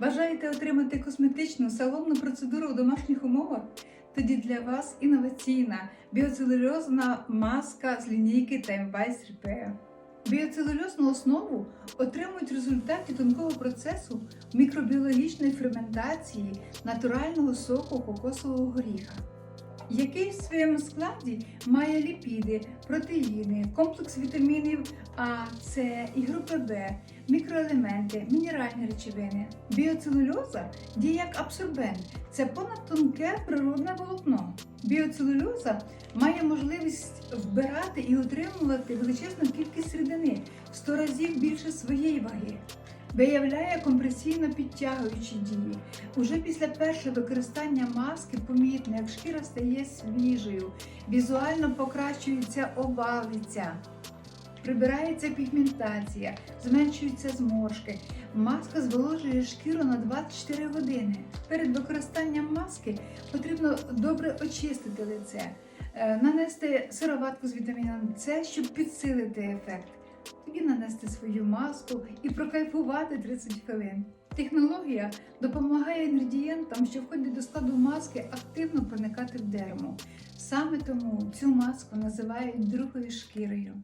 Бажаєте отримати косметичну салонну процедуру у домашніх умовах? Тоді для вас інноваційна біоцелюльозна маска з лінійки Timewise Repair. Біоцелюльозну основу отримують в результаті тонкого процесу мікробіологічної ферментації натурального соку кокосового горіха, який в своєму складі має ліпіди, протеїни, комплекс вітамінів А, С і групи Б, мікроелементи, мінеральні речовини. Біоцелульоза діє як абсорбент, це понадтонке природне волокно. Біоцелульоза має можливість вбирати і утримувати величезну кількість рідини в 100 разів більше своєї ваги. Виявляє компресійно підтягуючі дії. Уже після першого використання маски помітно, як шкіра стає свіжою, візуально покращується овалиця, прибирається пігментація, зменшуються зморшки. Маска зволожує шкіру на 24 години. Перед використанням маски потрібно добре очистити лице, е, нанести сироватку з вітаміном С, щоб підсилити ефект. Тоді нанести свою маску і прокайфувати 30 хвилин. Технологія допомагає інгредієнтам, що входять до складу маски, активно проникати в дерму. Саме тому цю маску називають другою шкірою.